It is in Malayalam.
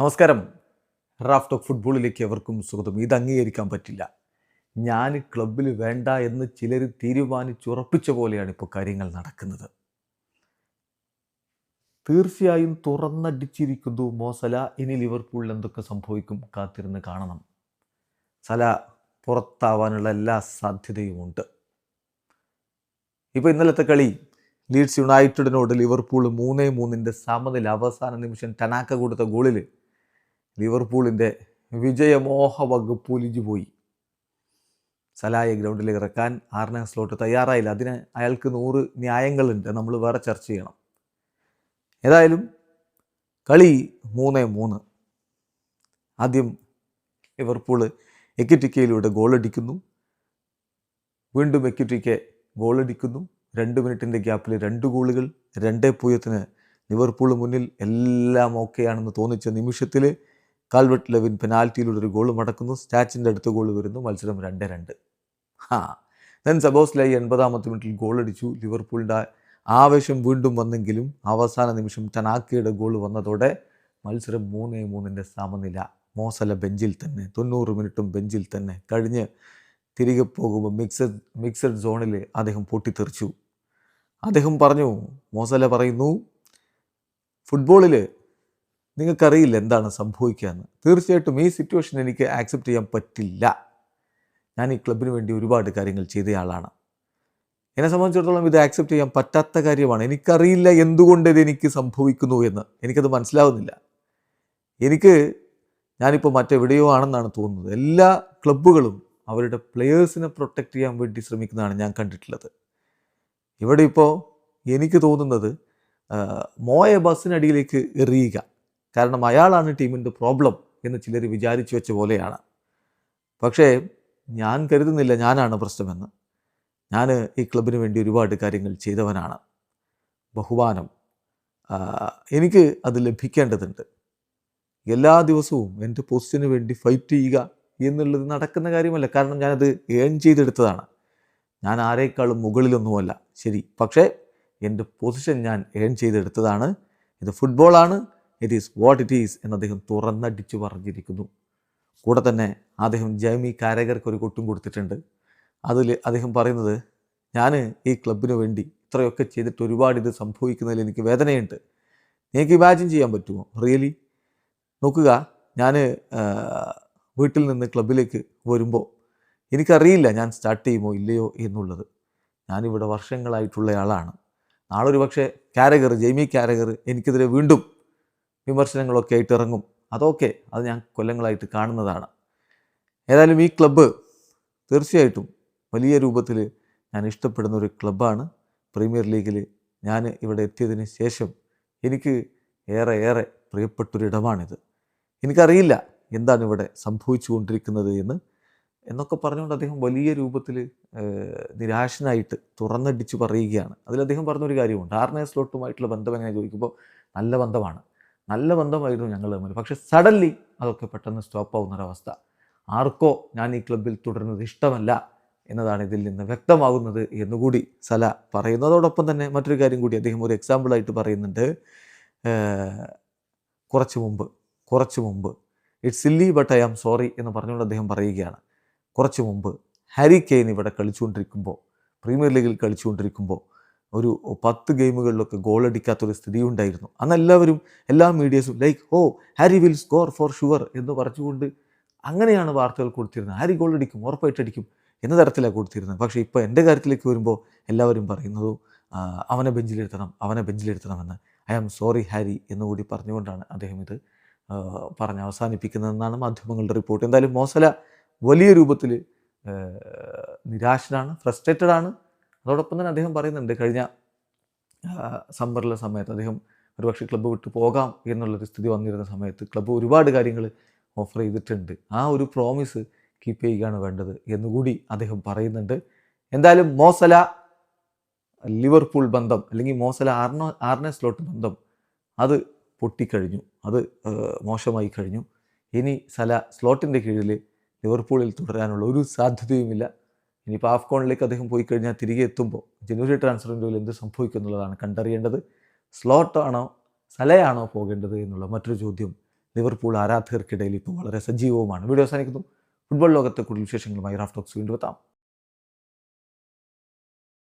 നമസ്കാരം. റാഫ് ടോക്ക് ഫുട്ബോളിലേക്ക് എവർക്കും സ്വാഗതം. ഇത് അംഗീകരിക്കാൻ പറ്റില്ല. ഞാൻ ക്ലബിൽ വേണ്ട എന്ന് ചിലർ തീരുമാനിച്ചുറപ്പിച്ച പോലെയാണ് ഇപ്പോൾ കാര്യങ്ങൾ നടക്കുന്നത്. തീർച്ചയായും തുറന്നടിച്ചിരിക്കുന്നു മോസല ഇനി ലിവർപൂളിൽ എന്തൊക്കെ സംഭവിക്കും കാത്തിരുന്ന് കാണണം. സല പുറത്താവാനുള്ള എല്ലാ സാധ്യതയുമുണ്ട് ഇപ്പോൾ ഇന്നലത്തെ കളി ലീഡ്സ് യുണൈറ്റഡിനോട് ലിവർപൂൾ മൂന്നേ മൂന്നിന്റെ സമനില അവസാന നിമിഷം ടനാക്ക കൊടുത്ത ഗോളിൽ ലിവർപൂളിന്റെ വിജയമോഹ വകുപ്പ് ഒലിഞ്ഞു പോയി സലായ ഗ്രൗണ്ടിൽ ഇറക്കാൻ ആറിനെ സ്ലോട്ട് തയ്യാറായില്ല. അതിന് അയാൾക്ക് നൂറ് ന്യായങ്ങളുണ്ട്. നമ്മൾ വേറെ ചർച്ച ചെയ്യണം. ഏതായാലും കളി മൂന്നേ മൂന്ന്. ആദ്യം ലിവർപൂൾ എക്കിറ്റിക്കയിലൂടെ ഗോളടിക്കുന്നു. വീണ്ടും എക്കിറ്റിക്ക ഗോളടിക്കുന്നു. രണ്ട് മിനിറ്റിന്റെ ഗ്യാപ്പിൽ രണ്ട് ഗോളുകൾ രണ്ടേ പൂജ്യത്തിന് ലിവർപൂൾ മുന്നിൽ എല്ലാം ഓക്കെയാണെന്ന് തോന്നിച്ച നിമിഷത്തിൽ കാൽവെട്ട് ലെവിൻ പെനാൽറ്റിയിലൂടെ ഒരു ഗോൾ മടക്കുന്നു. സ്റ്റാച്ചിന്റെ അടുത്ത ഗോൾ വരുന്നു. മത്സരം രണ്ട് രണ്ട്. ഹാ. ദെൻ സബോസ്ലൈ എൺപതാമത്തെ മിനിറ്റിൽ ഗോൾ അടിച്ചു ലിവർപൂളിന്റെ ആവേശം വീണ്ടും വന്നെങ്കിലും അവസാന നിമിഷം ടനാക്കയുടെ ഗോൾ വന്നതോടെ മത്സരം മൂന്നേ മൂന്നിന്റെ സമനില. മോസല ബെഞ്ചിൽ തന്നെ തൊണ്ണൂറ് മിനിറ്റും ബെഞ്ചിൽ തന്നെ കഴിഞ്ഞ് തിരികെ പോകുമ്പോൾ മിക്സഡ് മിക്സഡ് സോണിൽ അദ്ദേഹം പൊട്ടിത്തെറിച്ചു. അദ്ദേഹം പറഞ്ഞു മോസല പറയുന്നു ഫുട്ബോളിൽ നിങ്ങൾക്കറിയില്ല എന്താണ് സംഭവിക്കുക എന്ന് തീർച്ചയായിട്ടും ഈ സിറ്റുവേഷൻ എനിക്ക് ആക്സെപ്റ്റ് ചെയ്യാൻ പറ്റില്ല. ഞാൻ ഈ ക്ലബിന് വേണ്ടി ഒരുപാട് കാര്യങ്ങൾ ചെയ്തയാളാണ്. എന്നെ സംബന്ധിച്ചിടത്തോളം ഇത് ആക്സെപ്റ്റ് ചെയ്യാൻ പറ്റാത്ത കാര്യമാണ്. എനിക്കറിയില്ല എന്തുകൊണ്ട് ഇത് എനിക്ക് സംഭവിക്കുന്നു എന്ന്. എനിക്കത് മനസ്സിലാവുന്നില്ല. എനിക്ക് ഞാനിപ്പോൾ മറ്റെവിടെയോ ആണെന്നാണ് തോന്നുന്നത്. എല്ലാ ക്ലബ്ബുകളും അവരുടെ പ്ലെയേഴ്സിനെ പ്രൊട്ടക്റ്റ് ചെയ്യാൻ വേണ്ടി ശ്രമിക്കുന്നതാണ് ഞാൻ കണ്ടിട്ടുള്ളത്. ഇവിടെ ഇപ്പോൾ എനിക്ക് തോന്നുന്നത് മോയ ബസ്സിനടിയിലേക്ക് എറിയുക. കാരണം അയാളാണ് ടീമിന്റെ പ്രോബ്ലം എന്ന് ചിലർ വിചാരിച്ചു വെച്ച പോലെയാണ്. പക്ഷേ ഞാൻ കരുതുന്നില്ല ഞാനാണ് പ്രശ്നമെന്ന്. ഞാൻ ഈ ക്ലബിന് വേണ്ടി ഒരുപാട് കാര്യങ്ങൾ ചെയ്തവനാണ്. ബഹുമാനം. എനിക്ക് അത് ലഭിക്കേണ്ടതുണ്ട്. എല്ലാ ദിവസവും എന്റെ പോസ്റ്റിന് വേണ്ടി ഫൈറ്റ് ചെയ്യുക എന്നുള്ളത് നടക്കുന്ന കാര്യമല്ല. കാരണം ഞാനത് ഏൺ ചെയ്തെടുത്തതാണ്. ഞാൻ ആരേക്കാളും മുകളിലൊന്നുമല്ല. ശരി. പക്ഷേ എന്റെ പൊസിഷൻ ഞാൻ ഏൺ ചെയ്തെടുത്തതാണ്. ഇത് ഫുട്ബോളാണ്. It is what it is എന്ന് അദ്ദേഹം തുറന്നടിച്ചു പറഞ്ഞിരിക്കുന്നു. കൂടെ തന്നെ അദ്ദേഹം ജൈമി കാരകർക്ക് ഒരു കൊട്ടും കൊടുത്തിട്ടുണ്ട്. അതിൽ അദ്ദേഹം പറയുന്നത് ഞാൻ ഈ ക്ലബിന് വേണ്ടി ഇത്രയൊക്കെ ചെയ്തിട്ട് ഒരുപാട് ഇത് സംഭവിക്കുന്നതിൽ എനിക്ക് വേദനയുണ്ട്. നിങ്ങൾക്ക് ഇമാജിൻ ചെയ്യാൻ പറ്റുമോ? റിയലി നോക്കുക. ഞാൻ വീട്ടിൽ നിന്ന് ക്ലബിലേക്ക് വരുമ്പോൾ എനിക്കറിയില്ല ഞാൻ സ്റ്റാർട്ട് ചെയ്യുമോ ഇല്ലയോ എന്നുള്ളത്. ഞാനിവിടെ വർഷങ്ങളായിട്ടുള്ള ആളാണ്. നാളെ ഒരു പക്ഷേ കാരകർ ജെയ്മി കാരകർ എനിക്കെതിരെ വീണ്ടും വിമർശനങ്ങളൊക്കെ ആയിട്ട് ഇറങ്ങും അതൊക്കെ അത് ഞാൻ കൊല്ലങ്ങളായിട്ട് കാണുന്നതാണ്. ഏതായാലും ഈ ക്ലബ്ബ് തീർച്ചയായിട്ടും വലിയ രൂപത്തിൽ ഞാൻ ഇഷ്ടപ്പെടുന്ന ഒരു ക്ലബ്ബാണ് പ്രീമിയർ ലീഗിൽ ഞാൻ ഇവിടെ എത്തിയതിന് ശേഷം എനിക്ക് ഏറെ ഏറെ പ്രിയപ്പെട്ടൊരിടമാണിത്. എനിക്കറിയില്ല എന്താണ് ഇവിടെ സംഭവിച്ചുകൊണ്ടിരിക്കുന്നത് എന്ന്. എന്നൊക്കെ പറഞ്ഞുകൊണ്ട് അദ്ദേഹം വലിയ രൂപത്തിൽ നിരാശനായിട്ട് തുറന്നടിച്ച് പറയുകയാണ്. അതിൽ അദ്ദേഹം പറഞ്ഞൊരു കാര്യമുണ്ട്. ആർനെ സ്ലോട്ടുമായിട്ടുള്ള ബന്ധം എങ്ങനെ ചോദിക്കുമ്പോൾ നല്ല ബന്ധമാണ്. നല്ല ബന്ധമായിരുന്നു ഞങ്ങൾ തമ്മിൽ. പക്ഷേ സഡൻലി അതൊക്കെ പെട്ടെന്ന് സ്റ്റോപ്പ് ആവുന്നൊരവസ്ഥ. ആർക്കോ ഞാൻ ഈ ക്ലബിൽ തുടരുന്നത് ഇഷ്ടമല്ല എന്നതാണ് ഇതിൽ നിന്ന് വ്യക്തമാകുന്നത് എന്നുകൂടി സല പറയുന്നതോടൊപ്പം തന്നെ മറ്റൊരു കാര്യം കൂടി അദ്ദേഹം ഒരു എക്സാമ്പിളായിട്ട് പറയുന്നുണ്ട്. കുറച്ച് മുമ്പ് കുറച്ച് മുമ്പ്. It's silly but I am sorry എന്ന് പറഞ്ഞുകൊണ്ട് അദ്ദേഹം പറയുകയാണ്. കുറച്ച് മുമ്പ് ഹാരി കെയ്ൻ ഇവിടെ കളിച്ചുകൊണ്ടിരിക്കുമ്പോൾ പ്രീമിയർ ലീഗിൽ കളിച്ചുകൊണ്ടിരിക്കുമ്പോൾ ഒരു പത്ത് ഗെയിമുകളിലൊക്കെ ഗോൾ അടിക്കാത്തൊരു സ്ഥിതി ഉണ്ടായിരുന്നു അന്ന് എല്ലാവരും എല്ലാ മീഡിയസും like oh Harry will score for sure എന്ന് പറഞ്ഞുകൊണ്ട് അങ്ങനെയാണ് വാർത്തകൾ കൊടുത്തിരുന്നത്. ഹാരി ഗോൾ അടിക്കും ഉറപ്പായിട്ട് അടിക്കും എന്ന തരത്തിലാണ് കൊടുത്തിരുന്നത്. പക്ഷേ ഇപ്പോൾ എന്റെ കാര്യത്തിലേക്ക് വരുമ്പോൾ എല്ലാവരും പറയുന്നത് അവനെ ബെഞ്ചിലിരുത്തണം അവനെ ബെഞ്ചിലിരുത്തണമെന്ന് ഐ ആം സോറി ഹാരി എന്നുകൂടി പറഞ്ഞുകൊണ്ടാണ് അദ്ദേഹം ഇത് പറഞ്ഞ് അവസാനിപ്പിക്കുന്നതെന്നാണ് മാധ്യമങ്ങളുടെ റിപ്പോർട്ട്. എന്തായാലും മോസല വലിയ രൂപത്തിൽ നിരാശനാണ് ഫ്രസ്ട്രേറ്റഡാണ്. അതോടൊപ്പം തന്നെ അദ്ദേഹം പറയുന്നുണ്ട് കഴിഞ്ഞ സമ്മറിലെ സമയത്ത് അദ്ദേഹം ഒരുപക്ഷെ ക്ലബ്ബ് വിട്ടു പോകാം എന്നുള്ളൊരു സ്ഥിതി വന്നിരുന്ന സമയത്ത് ക്ലബ്ബ് ഒരുപാട് കാര്യങ്ങൾ ഓഫർ ചെയ്തിട്ടുണ്ട്. ആ ഒരു പ്രോമിസ് കീപ്പ് ചെയ്യുകയാണ് വേണ്ടത് എന്നുകൂടി അദ്ദേഹം പറയുന്നുണ്ട്. എന്തായാലും മോസല ലിവർപൂൾ ബന്ധം അല്ലെങ്കിൽ മോസല ആർണോ ആർനെ സ്ലോട്ട് ബന്ധം അത് പൊട്ടിക്കഴിഞ്ഞു. അത് മോശമായി കഴിഞ്ഞു. ഇനി സല സ്ലോട്ടിന്റെ കീഴിൽ ലിവർപൂളിൽ തുടരാനുള്ള ഒരു സാധ്യതയുമില്ല. ഇനിയിപ്പോൾ ആഫ്കോണിലേക്ക് അദ്ദേഹം പോയി കഴിഞ്ഞാൽ തിരികെ എത്തുമ്പോൾ ജനുവരി ട്രാൻസ്ഫർ വിൻഡോയിൽ എന്ത് സംഭവിക്കും എന്നുള്ളതാണ് കണ്ടറിയേണ്ടത്. സ്ലോട്ടാണോ സലയാണോ പോകേണ്ടത് എന്നുള്ള മറ്റൊരു ചോദ്യം ലിവർപൂൾ ആരാധകർക്കിടയിൽ ഇപ്പോൾ വളരെ സജീവവുമാണ്. വീഡിയോ അവസാനിക്കുന്നു. ഫുട്ബോൾ ലോകത്തെ കൂടുതൽ വിശേഷങ്ങളുമായി റാഫ് ടോക്സ് വീണ്ടും എത്താം.